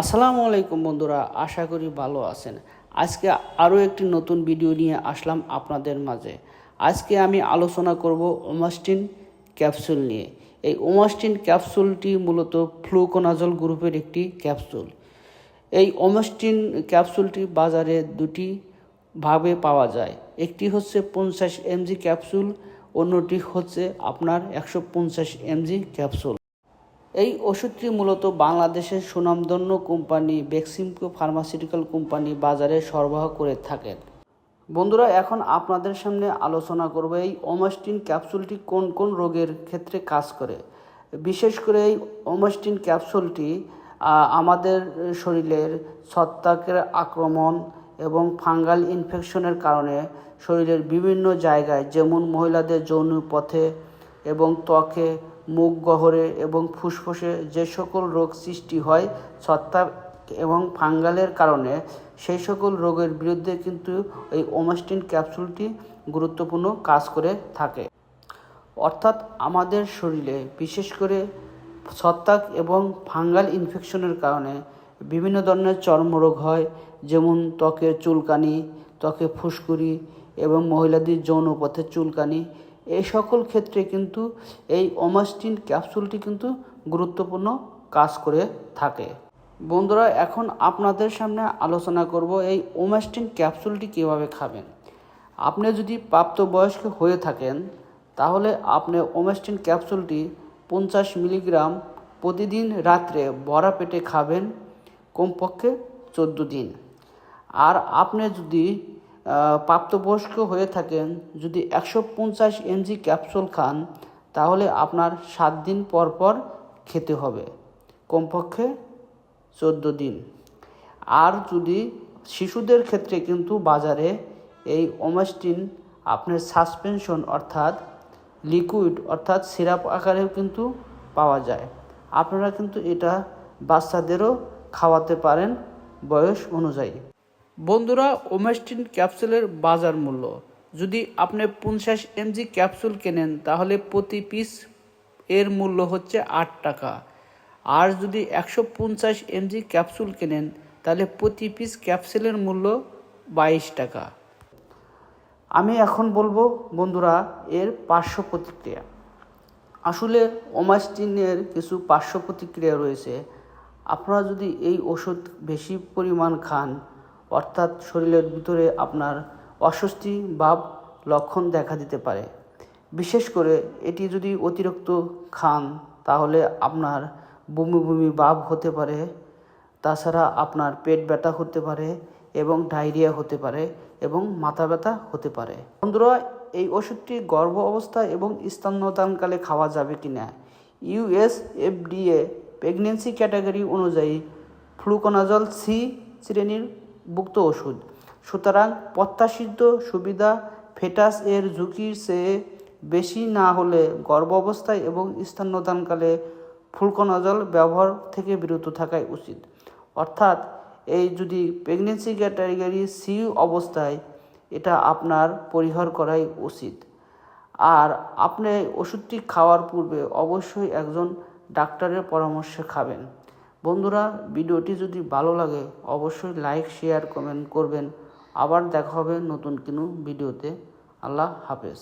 আসসালামু আলাইকুম বন্ধুরা, আশা করি ভালো আছেন। আজকে আরও একটি নতুন ভিডিও নিয়ে আসলাম আপনাদের মাঝে। আজকে আমি আলোচনা করব ওমাস্টিন ক্যাপসুল নিয়ে। এই ওমাস্টিন ক্যাপসুলটি মূলত ফ্লুকোনাজল গ্রুপের একটি ক্যাপসুল। এই ওমাস্টিন ক্যাপসুলটি বাজারে দুটি ভাবে পাওয়া যায়। একটি হচ্ছে পঞ্চাশ এমজি ক্যাপসুল, অন্যটি হচ্ছে আপনার একশো পঞ্চাশ এমজি ক্যাপসুল। এই ওষুধটি মূলত বাংলাদেশের সুনামধন্য কোম্পানি বেক্সিমকো ফার্মাসিউটিক্যাল কোম্পানি বাজারে সরবরাহ করে থাকেন। বন্ধুরা, এখন আপনাদের সামনে আলোচনা করব এই ওমাস্টিন ক্যাপসুলটি কোন কোন রোগের ক্ষেত্রে কাজ করে। বিশেষ করে এই ওমাস্টিন ক্যাপসুলটি আমাদের শরীরের ছত্রাকের আক্রমণ এবং ফাঙ্গাল ইনফেকশনের কারণে শরীরের বিভিন্ন জায়গায়, যেমন মহিলাদের যৌন পথে এবং ত্বকে মুখ গহরে এবং ফুসফুসে যে সকল রোগ সৃষ্টি হয়, ছত্রাক এবং ফাঙ্গালের কারণে, সেই সকল রোগের বিরুদ্ধে কিন্তু এই ওমাস্টিন ক্যাপসুলটি গুরুত্বপূর্ণ কাজ করে থাকে। অর্থাৎ আমাদের শরীরে, বিশেষ করে ছত্রাক এবং ফাঙ্গাল ইনফেকশনের কারণে, বিভিন্ন ধরনের চর্মরোগ হয়, যেমন ত্বকের চুলকানি, ত্বকে ফুসকুড়ি এবং মহিলাদের যৌনপথে চুলকানি এই সকল ক্ষেত্রে কিন্তু এই ওমাস্টিন ক্যাপসুলটি কিন্তু গুরুত্বপূর্ণ কাজ করে থাকে। বন্ধুরা, এখন আপনাদের সামনে আলোচনা করব এই ওমাস্টিন ক্যাপসুলটি কীভাবে খাবেন। আপনি যদি প্রাপ্তবয়স্ক হয়ে থাকেন, তাহলে আপনি ওমাস্টিন ক্যাপসুলটি পঞ্চাশ মিলিগ্রাম প্রতিদিন রাত্রে বড়া পেটে খাবেন কমপক্ষে চোদ্দ দিন। আর আপনি যদি প্রাপ্তবয়স্ক হয়ে থাকেন, যদি একশো পঞ্চাশ এমজি ক্যাপসুল খান, তাহলে আপনার সাত দিন পর পর খেতে হবে। কমপক্ষে চোদ্দ দিন। আর যদি শিশুদের ক্ষেত্রে কিন্তু বাজারে এই ওমাস্টিন আপনার সাসপেনশন অর্থাৎ লিকুইড অর্থাৎ সিরাপ আকারেও কিন্তু পাওয়া যায়। আপনারা কিন্তু এটা বাচ্চাদেরও খাওয়াতে পারেন বয়স অনুযায়ী। বন্ধুরা ওমাস্টিন ক্যাপসুলের বাজার মূল্য। যদি আপনি পঞ্চাশ এমজি ক্যাপসুল কেনেন, তাহলে প্রতি পিস এর মূল্য হচ্ছে আট টাকা। আর যদি একশো পঞ্চাশ এমজি ক্যাপসুল কেনেন, তাহলে প্রতি পিস ক্যাপসুলের মূল্য বাইশ টাকা। আমি এখন বলব, বন্ধুরা, এর পার্শ্ব প্রতিক্রিয়া। আসলে ওমাস্টিনের কিছু পার্শ্ব প্রতিক্রিয়া রয়েছে। আপনারা যদি এই ওষুধ বেশি পরিমাণ খান অর্থাৎ শরীরের ভিতরে আপনার অস্বস্তি ভাব লক্ষণ দেখা দিতে পারে। বিশেষ করে এটি যদি অতিরিক্ত খান, তাহলে আপনার বমি বমি ভাব হতে পারে। তাছাড়া আপনার পেট ব্যথা হতে পারে এবং ডায়রিয়া হতে পারে এবং মাথা ব্যথা হতে পারে। বন্ধুরা, এই ওষুধটি গর্ভ অবস্থা এবং স্তন্যদানকালে খাওয়া যাবে কি না ইউএস এফডিএ প্রেগনেন্সি ক্যাটাগরি অনুযায়ী ফ্লুকোনাজল সি শ্রেণির ভুক্ত ওষুধ। সুতরাং প্রত্যাশিত সুবিধা ফেটাস এর ঝুঁকির চেয়ে বেশি না হলে গর্ভ অবস্থায় এবং স্তন্যদানকালে ফুলকোনাজল ব্যবহার থেকে বিরত থাকাই উচিত। অর্থাৎ এই যদি প্রেগনেন্সি ক্যাটাগরি সি অবস্থায়, এটা আপনার পরিহার করাই উচিত। আর আপনি ওষুধটি খাওয়ার পূর্বে অবশ্যই একজন ডাক্তারের পরামর্শে খাবেন। বন্ধুরা, ভিডিওটি যদি ভালো লাগে, অবশ্যই লাইক শেয়ার কমেন্ট করবেন। আবার দেখা হবে নতুন কোনো ভিডিওতে। আল্লাহ হাফেজ।